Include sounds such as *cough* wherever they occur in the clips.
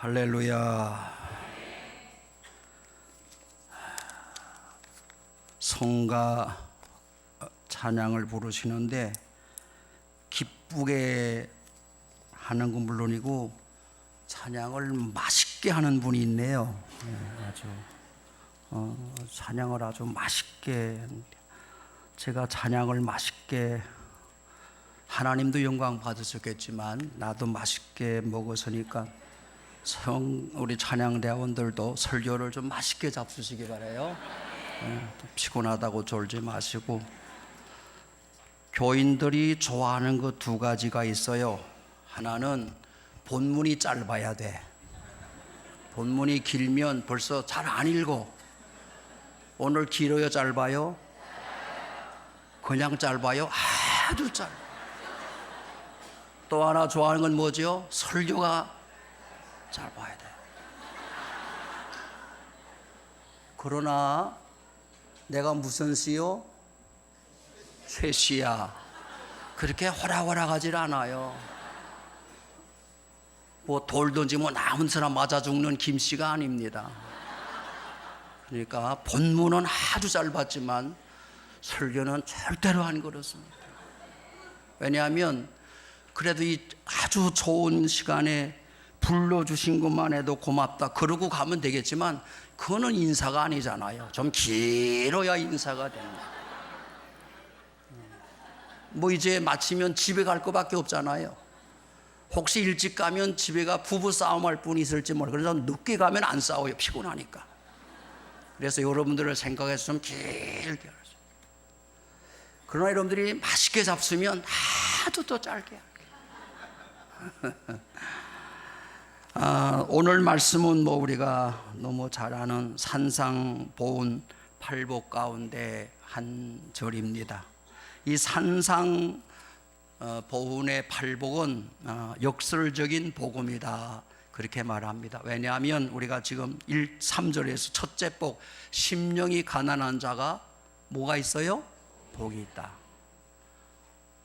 할렐루야. 성가 찬양을 부르시는데 기쁘게 하는 건 물론이고 찬양을 맛있게 하는 분이 있네요. 네, 아주 어, 찬양을 아주 맛있게 제가 찬양을 맛있게 하나님도 영광 받으셨겠지만 나도 맛있게 먹었으니까 성 우리 찬양 대원들도 설교를 좀 맛있게 잡수시기 바래요. 예, 또 피곤하다고 졸지 마시고 교인들이 좋아하는 그 두 가지가 있어요. 하나는 본문이 짧아야 돼. 본문이 길면 벌써 잘 안 읽어. 오늘 길어요, 짧아요? 그냥 짧아요? 아주 짧아. 또 하나 좋아하는 건 뭐죠? 설교가 짧아야 돼. 그러나 내가 무슨 시요? 쇠시야. 그렇게 호락호락하질 않아요. 뭐 돌 던지면 아무 사람 맞아 죽는 김 씨가 아닙니다. 그러니까 본문은 아주 짧았지만 설교는 절대로 안 그렇습니다. 왜냐하면 그래도 이 아주 좋은 시간에 불러주신 것만 해도 고맙다. 그러고 가면 되겠지만 그거는 인사가 아니잖아요. 좀 길어야 인사가 됩니다. 뭐 이제 마치면 집에 갈 것밖에 없잖아요. 혹시 일찍 가면 집에가 부부 싸움할 분이 있을지 모르. 그래서 늦게 가면 안 싸워요. 피곤하니까. 그래서 여러분들을 생각해서 좀 길게 하죠. 그러나 여러분들이 맛있게 잡수면 아주 더 짧게. *laughs* 아, 오늘 말씀은 뭐 우리가 너무 잘 아는 산상 보훈 팔복 가운데 한 절입니다. 이 산상 어, 보훈의 팔복은 어, 역설적인 복음이다. 그렇게 말합니다. 왜냐하면 우리가 지금 1, 3절에서 첫째 복, 심령이 가난한 자가 뭐가 있어요? 복이 있다.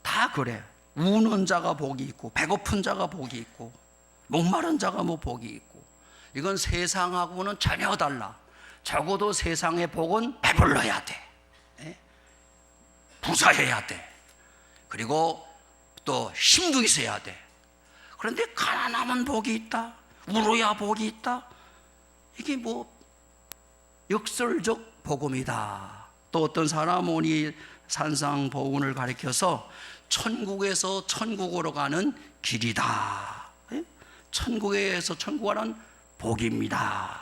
다 그래. 우는 자가 복이 있고, 배고픈 자가 복이 있고, 목마른 자가 뭐 복이 있고. 이건 세상하고는 전혀 달라. 적어도 세상의 복은 배불러야 돼. 예? 부자해야 돼. 그리고 또 힘도 있어야 돼. 그런데 가난하면 복이 있다. 울어야 복이 있다. 이게 뭐 역설적 복음이다. 또 어떤 사람은 이 산상 보훈을 가리켜서 천국에서 천국으로 가는 길이다. 예? 천국에서 천국 가는 복입니다.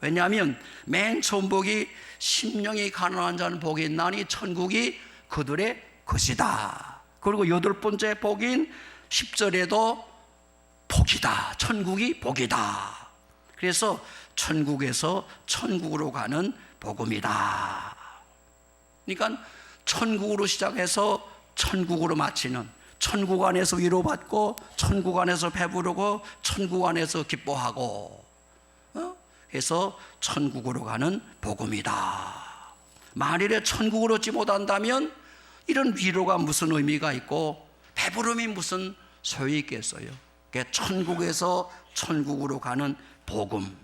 왜냐하면 맨 처음 복이 심령이 가난한 자는 복이 있나니 천국이 그들의 것이다. 그리고 여덟 번째 복인 10절에도 복이다. 천국이 복이다. 그래서 천국에서 천국으로 가는 복음이다. 그러니까 천국으로 시작해서 천국으로 마치는 천국 안에서 위로받고 천국 안에서 배부르고 천국 안에서 기뻐하고 어? 해서 천국으로 가는 복음이다. 만일에 천국으로 얻지 못한다면 이런 위로가 무슨 의미가 있고 배부름이 무슨 소용이 있겠어요. 천국에서 천국으로 가는 복음.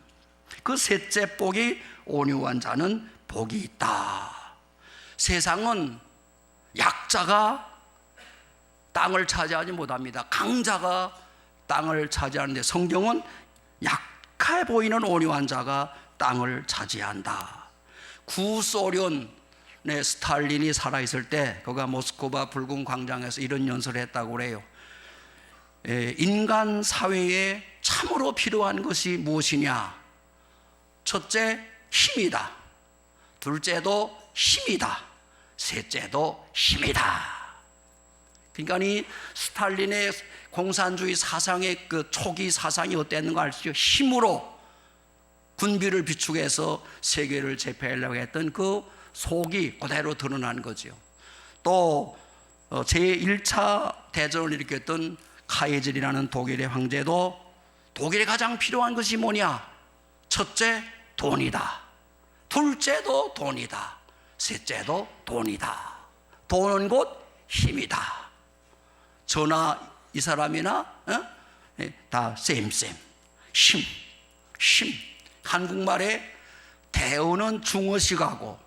그 셋째 복이 온유한 자는 복이 있다. 세상은 약자가 땅을 차지하지 못합니다. 강자가 땅을 차지하는데 성경은 약해 보이는 온유한 자가 땅을 차지한다. 구소련의 스탈린이 살아있을 때 그가 모스크바 붉은 광장에서 이런 연설을 했다고 그래요. 에, 인간 사회에 참으로 필요한 것이 무엇이냐? 첫째, 힘이다. 둘째도 힘이다. 셋째도 힘이다. 그러니까 이 스탈린의 공산주의 사상의 그 초기 사상이 어땠는가 알죠? 힘으로 군비를 비축해서 세계를 제패하려고 했던 그 속이 그대로 드러난 거죠. 또 어, 제1차 대전을 일으켰던 카이즐이라는 독일의 황제도 독일에 가장 필요한 것이 뭐냐? 첫째, 돈이다. 둘째도 돈이다. 셋째도 돈이다. 돈은 곧 힘이다. 저나 이 사람이나 어? 다 쌤쌤 힘 힘. 한국말에 대어는 중어식하고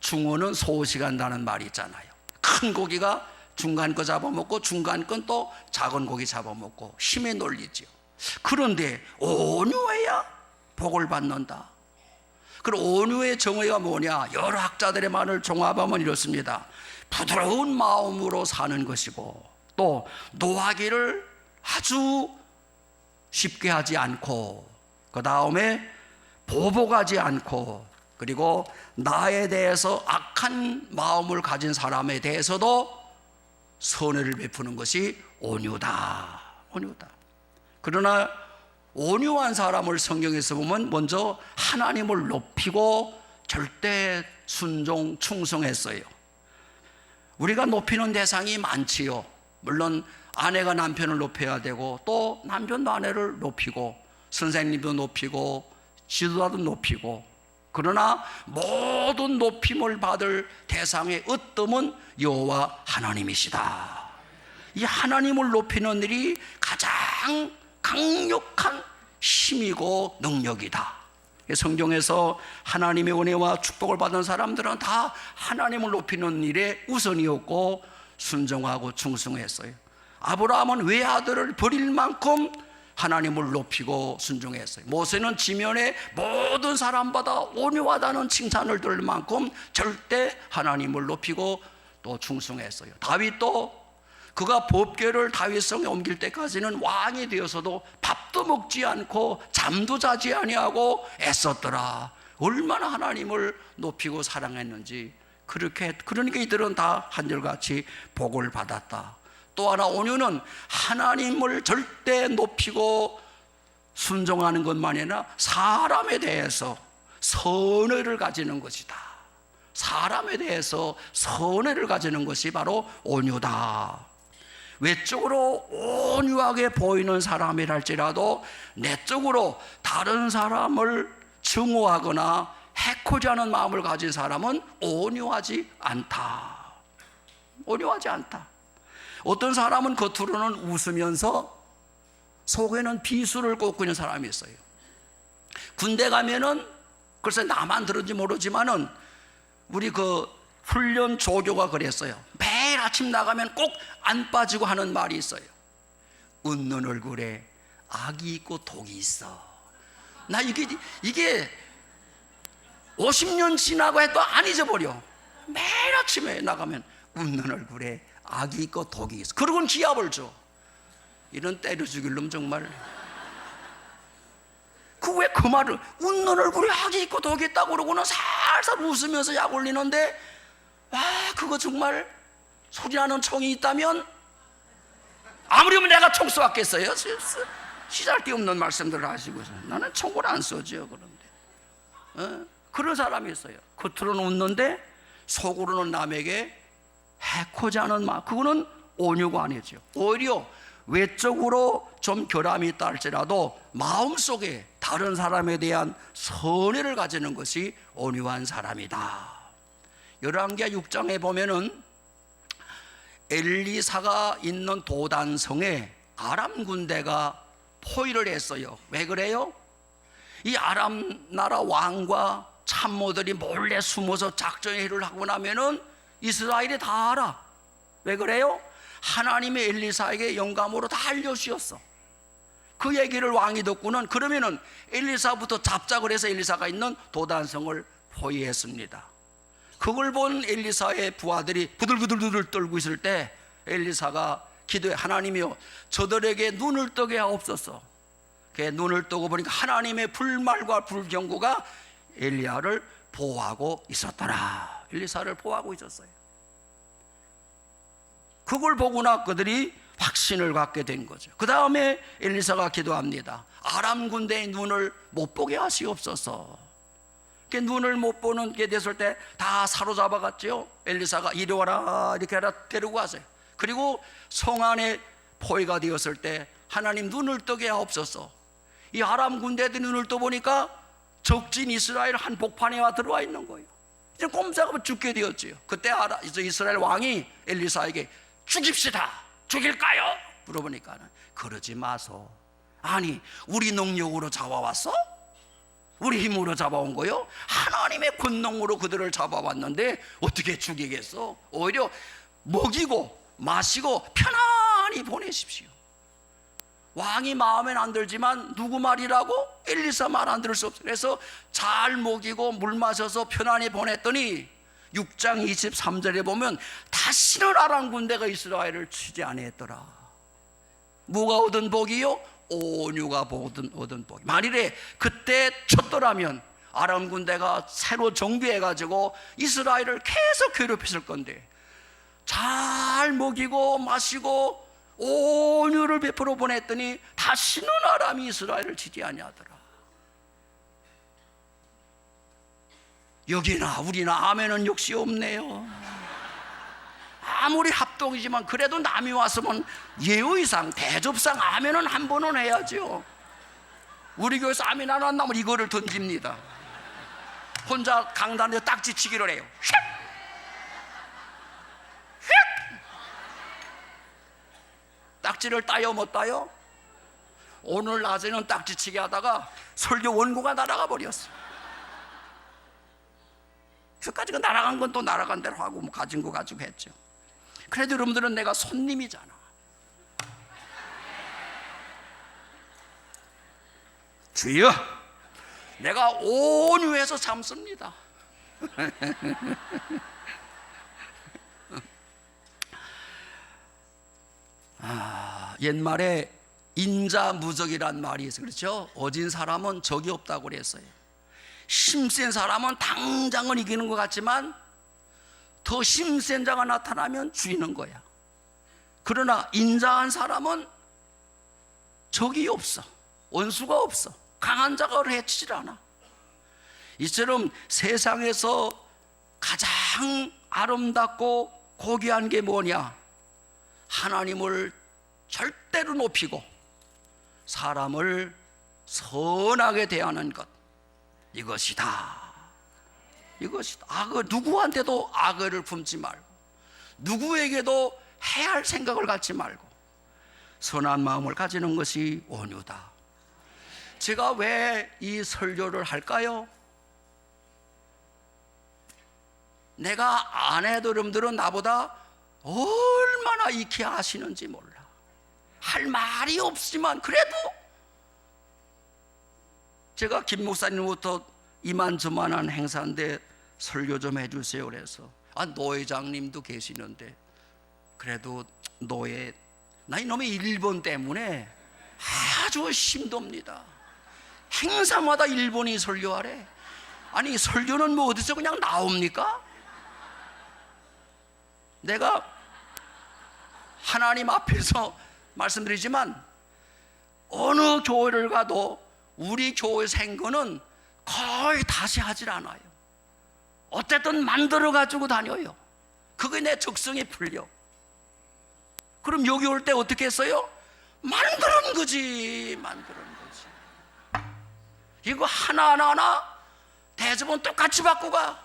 중어는 소식 한다는 말이 있잖아요. 큰 고기가 중간 거 잡아먹고 중간 건 또 작은 고기 잡아먹고 힘에 놀리지요. 그런데 온유해야 복을 받는다. 그럼 온유의 정의가 뭐냐? 여러 학자들의 말을 종합하면 이렇습니다. 부드러운 마음으로 사는 것이고 또 노하기를 아주 쉽게 하지 않고 그 다음에 보복하지 않고 그리고 나에 대해서 악한 마음을 가진 사람에 대해서도 선회를 베푸는 것이 온유다. 온유다. 그러나 온유한 사람을 성경에서 보면 먼저 하나님을 높이고 절대 순종 충성했어요. 우리가 높이는 대상이 많지요. 물론 아내가 남편을 높여야 되고 또 남편도 아내를 높이고 선생님도 높이고 지도자도 높이고 그러나 모든 높임을 받을 대상의 으뜸은 여호와 하나님이시다. 이 하나님을 높이는 일이 가장 강력한 힘이고 능력이다. 성경에서 하나님의 은혜와 축복을 받은 사람들은 다 하나님을 높이는 일에 우선이었고 순종하고 충성했어요. 아브라함은 외아들을 버릴 만큼 하나님을 높이고 순종했어요. 모세는 지면에 모든 사람보다 온유하다는 칭찬을 들을 만큼 절대 하나님을 높이고 또 충성했어요. 다윗도 그가 법궤를 다윗성에 옮길 때까지는 왕이 되어서도 밥도 먹지 않고 잠도 자지 아니하고 애썼더라. 얼마나 하나님을 높이고 사랑했는지 그렇게 그러니까 이들은 다 한결같이 복을 받았다. 또 하나 온유는 하나님을 절대 높이고 순종하는 것만이 아니라 사람에 대해서 선의를 가지는 것이다. 사람에 대해서 선의를 가지는 것이 바로 온유다. 외적으로 온유하게 보이는 사람이랄지라도 내적으로 다른 사람을 증오하거나 해코자 하는 마음을 가진 사람은 온유하지 않다. 온유하지 않다. 어떤 사람은 겉으로는 웃으면서 속에는 비수를 꽂고 있는 사람이 있어요. 군대 가면은 글쎄 나만 들은지 모르지만은 우리 그 훈련 조교가 그랬어요. 매일 아침 나가면 꼭 안 빠지고 하는 말이 있어요. 웃는 얼굴에 악이 있고 독이 있어. 나 이게 이게 50년 지나고 해도 안 잊어버려. 매일 아침에 나가면 웃는 얼굴에 악이 있고 독이 있어. 그러고는 기합을 줘. 이런 때려 죽일 놈 정말. 그 왜 그 말을 웃는 얼굴에 악이 있고 독이 있다고 그러고는 살살 웃으면서 약 올리는데 와 그거 정말 소리나는 총이 있다면 아무리 내가 총 쏘았겠어요? 시잘데 없는 말씀들을 하시고 나는 총을 안 쏘죠 그런데 어? 그런 사람이 있어요 겉으로는 웃는데 속으로는 남에게 해코지 않은 마 그거는 온유가 아니죠 오히려 외적으로 좀 결함이 있다 할지라도 마음속에 다른 사람에 대한 선의를 가지는 것이 온유한 사람이다 열왕기하 6장에 보면은 엘리사가 있는 도단성에 아람 군대가 포위를 했어요. 왜 그래요? 이 아람 나라 왕과 참모들이 몰래 숨어서 작전회의를 하고 나면은 이스라엘이 다 알아. 왜 그래요? 하나님의 엘리사에게 영감으로 다 알려주셨어. 그 얘기를 왕이 듣고는 그러면은 엘리사부터 잡작을 해서 엘리사가 있는 도단성을 포위했습니다. 그걸 본 엘리사의 부하들이 부들부들부들 떨고 있을 때 엘리사가 기도해 하나님이여 저들에게 눈을 뜨게 하옵소서. 그 눈을 뜨고 보니까 하나님의 불말과 불경고가 엘리야를 보호하고 있었더라. 엘리사를 보호하고 있었어요. 그걸 보고나 그들이 확신을 갖게 된 거죠. 그 다음에 엘리사가 기도합니다. 아람 군대의 눈을 못 보게 하시옵소서. 눈을 못 보는 게 됐을 때 다 사로잡아 갔죠. 엘리사가 이리 와라 이렇게 하라 데리고 가세요. 그리고 성 안에 포위가 되었을 때 하나님 눈을 뜨게 하옵소서. 이 아람 군대들 눈을 떠 보니까 적진 이스라엘 한 복판에 와 들어와 있는 거예요. 이제 꼼짝없이 죽게 되었지요. 그때 아라, 이스라엘 왕이 엘리사에게 죽입시다. 죽일까요? 물어보니까는 그러지 마소. 아니 우리 능력으로 잡아왔어? 우리 힘으로 잡아온 거요? 하나님의 권능으로 그들을 잡아왔는데 어떻게 죽이겠어? 오히려 먹이고 마시고 편안히 보내십시오. 왕이 마음에 안 들지만 누구 말이라고? 엘리사 말안 들을 수 없어. 그래서 잘 먹이고 물 마셔서 편안히 보냈더니 6장 23절에 보면 다시는 아람 군대가 이스라엘을 치지 아니했더라. 뭐가 얻은 복이요? 온유가 얻은, 얻은 복. 만일에 그때 쳤더라면 아람 군대가 새로 정비해가지고 이스라엘을 계속 괴롭혔을 건데 잘 먹이고 마시고 온유를 베풀어 보냈더니 다시는 아람이 이스라엘을 치지 아니하더라. 여기나 우리나 아멘은 역시 없네요. 아무리 합동이지만 그래도 남이 왔으면 예의상 대접상 아멘은 한 번은 해야죠. 우리 교회에서 아멘 안 한다면 이거를 던집니다. 혼자 강단에 딱지치기를 해요. 휙! 딱지를 따요 못 따요? 오늘 낮에는 딱지치기 하다가 설교 원고가 날아가 버렸어. 그까지 그 날아간 건 또 날아간 대로 하고 뭐 가진 거 가지고 했죠. 그래도 여러분들은 내가 손님이잖아. 주여, 내가 온유해서 참습니다. *laughs* 아, 옛말에 인자무적이란 말이 있어요. 그렇죠? 어진 사람은 적이 없다고 그랬어요. 힘센 사람은 당장은 이기는 것 같지만 더 힘센 자가 나타나면 죽이는 거야. 그러나 인자한 사람은 적이 없어. 원수가 없어. 강한 자가 해치질 않아. 이처럼 세상에서 가장 아름답고 고귀한 게 뭐냐? 하나님을 절대로 높이고 사람을 선하게 대하는 것. 이것이다. 이것이다. 악을 누구한테도 악을 품지 말고 누구에게도 해할 생각을 갖지 말고 선한 마음을 가지는 것이 온유다. 제가 왜 이 설교를 할까요? 내가 안 해도 여러분들은 나보다 얼마나 익히 아시는지 몰라. 할 말이 없지만 그래도 제가 김 목사님부터 이만저만한 행사인데 설교 좀 해주세요 그래서 아 노회장님도 계시는데 그래도 노예 나 이놈의 일본 때문에 아주 힘듭니다 행사마다 일본이 설교하래 아니 설교는 뭐 어디서 그냥 나옵니까? 내가 하나님 앞에서 말씀드리지만 어느 교회를 가도 우리 교회 생거는 거의 다시 하질 않아요. 어쨌든 만들어 가지고 다녀요. 그게 내 적성에 풀려. 그럼 여기 올 때 어떻게 했어요? 만드는 거지, 만드는 거지. 이거 하나하나 하나 대접은 똑같이 받고 가.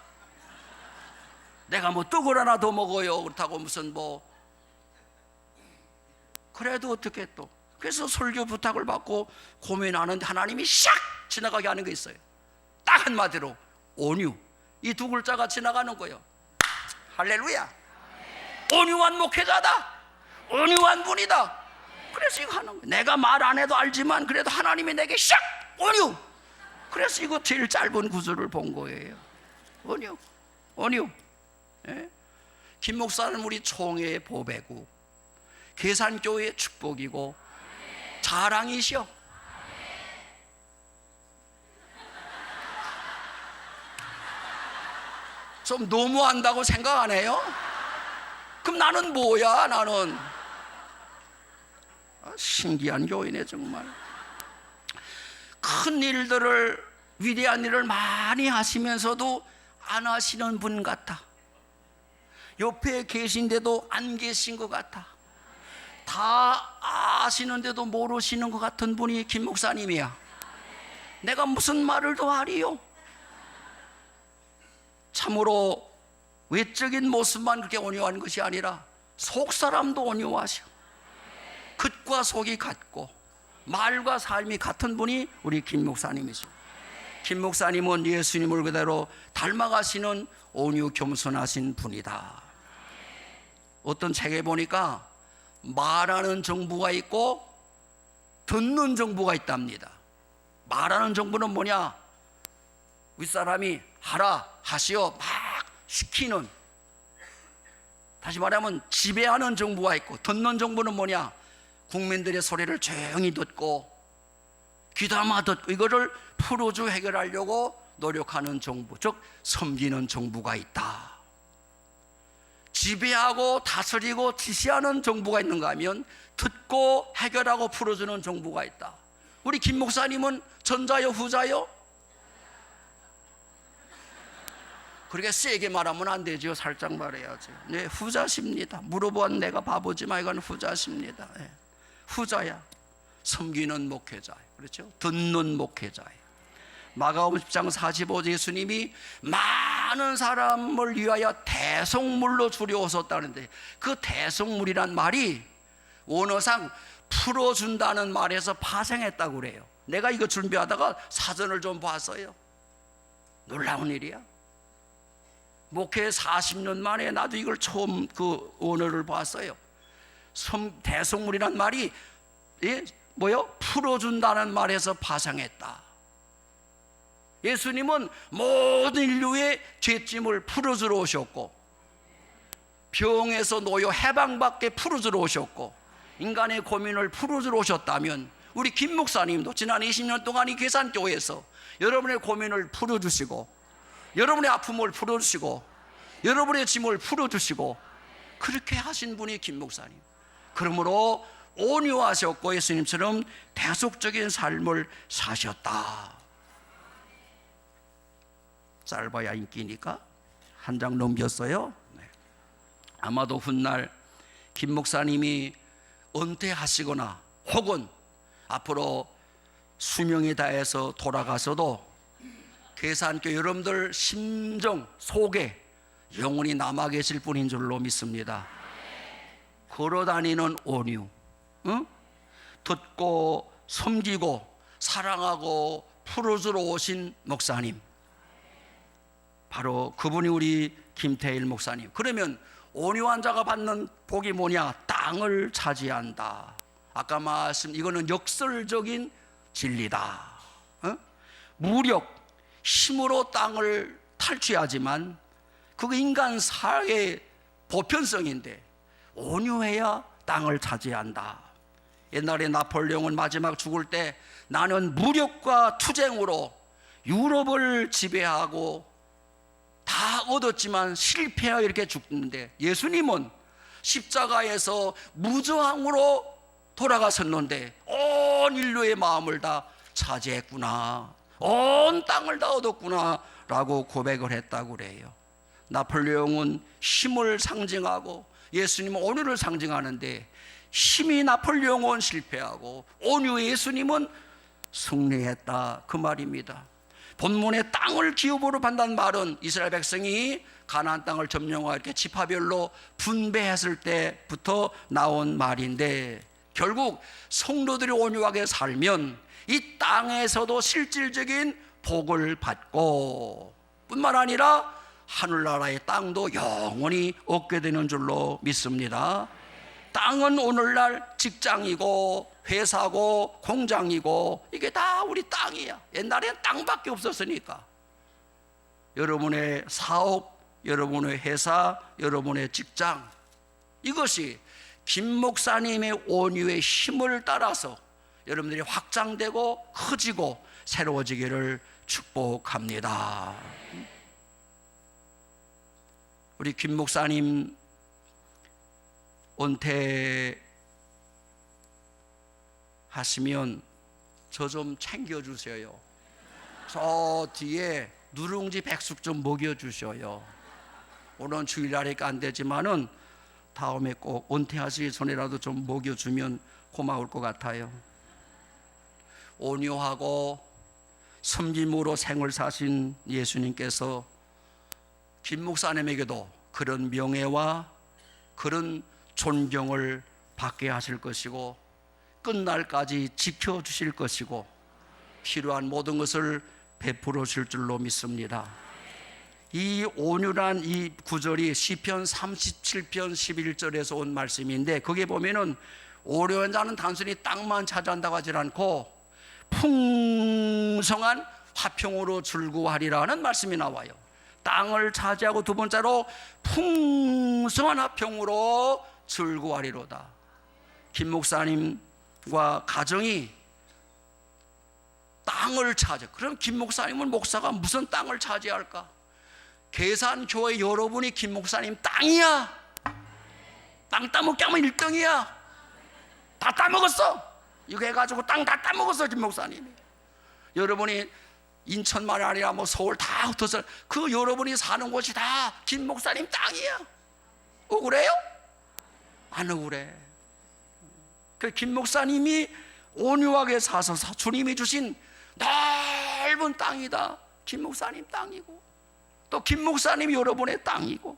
내가 뭐 떡을 하나 더 먹어요. 그렇다고 무슨 뭐 그래도 어떻게 또 그래서 설교 부탁을 받고 고민하는데 하나님이 샥 지나가게 하는 게 있어요. 딱 한마디로 온유 이 두 글자가 지나가는 거예요. 할렐루야. 온유한 목회자다. 온유한 분이다. 그래서 이거 하는 거예요. 내가 말 안 해도 알지만 그래도 하나님이 내게 샥 온유. 그래서 이거 제일 짧은 구절을 본 거예요. 온유, 온유. 예? 김 목사는 우리 총회의 보배고 계산교회의 축복이고 자랑이시여. 좀 너무한다고 생각 안 해요? 그럼 나는 뭐야? 나는 아, 신기한 교회네 정말. 큰 일들을 위대한 일을 많이 하시면서도 안 하시는 분 같아. 옆에 계신데도 안 계신 것 같아. 다 아시는데도 모르시는 것 같은 분이 김 목사님이야. 내가 무슨 말을 더 하리요? 참으로 외적인 모습만 그렇게 온유한 것이 아니라 속 사람도 온유하셔. 겉과 속이 같고 말과 삶이 같은 분이 우리 김 목사님이죠. 김 목사님은 예수님을 그대로 닮아가시는 온유 겸손하신 분이다. 어떤 책에 보니까 말하는 정부가 있고 듣는 정부가 있답니다. 말하는 정부는 뭐냐? 윗사람이 하라 하시오 막 시키는 다시 말하면 지배하는 정부가 있고 듣는 정부는 뭐냐? 국민들의 소리를 조용히 듣고 귀담아 듣고 이거를 풀어주 해결하려고 노력하는 정부, 즉 섬기는 정부가 있다. 지배하고 다스리고 지시하는 정부가 있는가 하면 듣고 해결하고 풀어주는 정부가 있다. 우리 김 목사님은 전자요, 후자요? 그렇게 세게 말하면 안 되죠. 살짝 말해야죠. 네, 후자십니다. 물어본 내가 바보지만 이건 후자십니다. 네, 후자야. 섬기는 목회자. 그렇죠? 듣는 목회자예요. 마가음 10장 45절 예수님이 많은 사람을 위하여 대속물로 주려오셨다는데 그 대속물이란 말이 원어상 풀어준다는 말에서 파생했다고 그래요. 내가 이거 준비하다가 사전을 좀 봤어요. 놀라운 일이야. 목회 40년 만에 나도 이걸 처음 그 언어를 봤어요. 섬, 대속물이란 말이 예? 뭐요? 풀어준다는 말에서 파생했다. 예수님은 모든 인류의 죄짐을 풀어주러 오셨고 병에서 노여 해방받게 풀어주러 오셨고 인간의 고민을 풀어주러 오셨다면 우리 김 목사님도 지난 20년 동안 이 계산교회에서 여러분의 고민을 풀어주시고 여러분의 아픔을 풀어주시고 여러분의 짐을 풀어주시고 그렇게 하신 분이 김 목사님. 그러므로 온유하셨고 예수님처럼 대속적인 삶을 사셨다 짧아야 인기니까 한 장 넘겼어요. 네. 아마도 훗날 김 목사님이 은퇴하시거나 혹은 앞으로 수명이 다해서 돌아가서도 계산교 여러분들 심정 속에 영원히 남아 계실 분인 줄로 믿습니다. 걸어다니는 온유, 응? 듣고 섬기고 사랑하고 풀어주러 오신 목사님. 바로 그분이 우리 김태일 목사님. 그러면 온유한 자가 받는 복이 뭐냐? 땅을 차지한다. 아까 말씀 이거는 역설적인 진리다. 어? 무력, 힘으로 땅을 탈취하지만 그거 인간 사회의 보편성인데 온유해야 땅을 차지한다. 옛날에 나폴레옹은 마지막 죽을 때 나는 무력과 투쟁으로 유럽을 지배하고 다 얻었지만 실패하여 이렇게 죽는데 예수님은 십자가에서 무저항으로 돌아가셨는데 온 인류의 마음을 다 차지했구나. 온 땅을 다 얻었구나. 라고 고백을 했다고 그래요. 나폴레옹은 힘을 상징하고 예수님은 온유를 상징하는데 힘이 나폴레옹은 실패하고 온유 예수님은 승리했다. 그 말입니다. 본문의 땅을 기업으로 받는 말은 이스라엘 백성이 가나안 땅을 점령하고 이렇게 지파별로 분배했을 때부터 나온 말인데 결국 성도들이 온유하게 살면 이 땅에서도 실질적인 복을 받고 뿐만 아니라 하늘나라의 땅도 영원히 얻게 되는 줄로 믿습니다. 땅은 오늘날 직장이고 회사고 공장이고 이게 다 우리 땅이야. 옛날엔 땅밖에 없었으니까. 여러분의 사업, 여러분의 회사, 여러분의 직장 이것이 김 목사님의 온유의 힘을 따라서 여러분들이 확장되고 커지고 새로워지기를 축복합니다. 우리 김 목사님 은퇴 하시면 저 좀 챙겨 주세요. 저 뒤에 누룽지 백숙 좀 먹여 주셔요. 오늘 주일날이니까 안 되지만은 다음에 꼭 은퇴하시기 전에라도 좀 먹여 주면 고마울 것 같아요. 온유하고 섬김으로 생을 사신 예수님께서 김 목사님에게도 그런 명예와 그런 존경을 받게 하실 것이고 끝날까지 지켜주실 것이고 필요한 모든 것을 베풀으실 줄로 믿습니다. 이 온유란 이 구절이 시편 37편 11절에서 온 말씀인데 거기에 보면은 오려한 자는 단순히 땅만 차지한다고 하질 않고 풍성한 화평으로 즐거워하리라는 말씀이 나와요. 땅을 차지하고 두 번째로 풍성한 화평으로 즐거워하리로다. 김 목사님 과 가정이 땅을 차지. 그럼 김 목사님은 목사가 무슨 땅을 차지할까? 계산 교회 여러분이 김 목사님 땅이야. 땅 따먹게 하면 1등이야. 다 따먹었어. 이거 해가지고 땅 다 따먹었어, 김 목사님이. 여러분이 인천만 아니라 뭐 서울 다 흩어서 그 여러분이 사는 곳이 다 김 목사님 땅이야. 억울해요? 안 억울해. 그 김 목사님이 온유하게 사서 사- 주님이 주신 넓은 땅이다. 김 목사님 땅이고 또 김 목사님이 여러분의 땅이고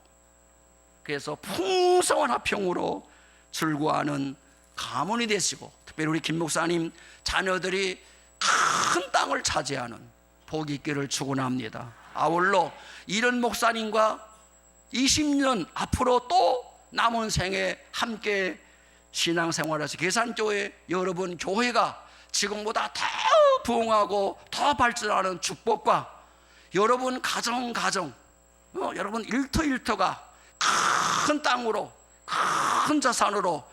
그래서 풍성한 화평으로 즐거워하는 가문이 되시고 특별히 우리 김 목사님 자녀들이 큰 땅을 차지하는 복이 있기를 축원합니다. 아울러 이런 목사님과 20년 앞으로 또 남은 생에 함께 신앙생활하시 계산교회 여러분 교회가 지금보다 더 부흥하고 더 발전하는 축복과 여러분 가정 가정 어, 여러분 일터 일터가 큰 땅으로 큰 자산으로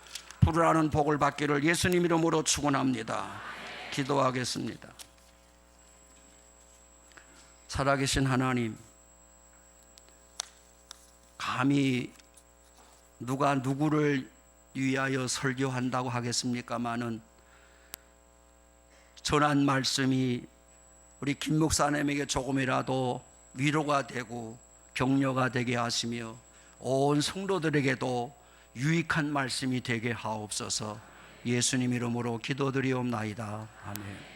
부르라는 복을 받기를 예수님 이름으로 축원합니다. 기도하겠습니다. 살아계신 하나님, 감히 누가 누구를 위하여 설교한다고 하겠습니까마는 전한 말씀이 우리 김 목사님에게 조금이라도 위로가 되고 격려가 되게 하시며 온 성도들에게도 유익한 말씀이 되게 하옵소서 예수님 이름으로 기도드리옵나이다. 아멘.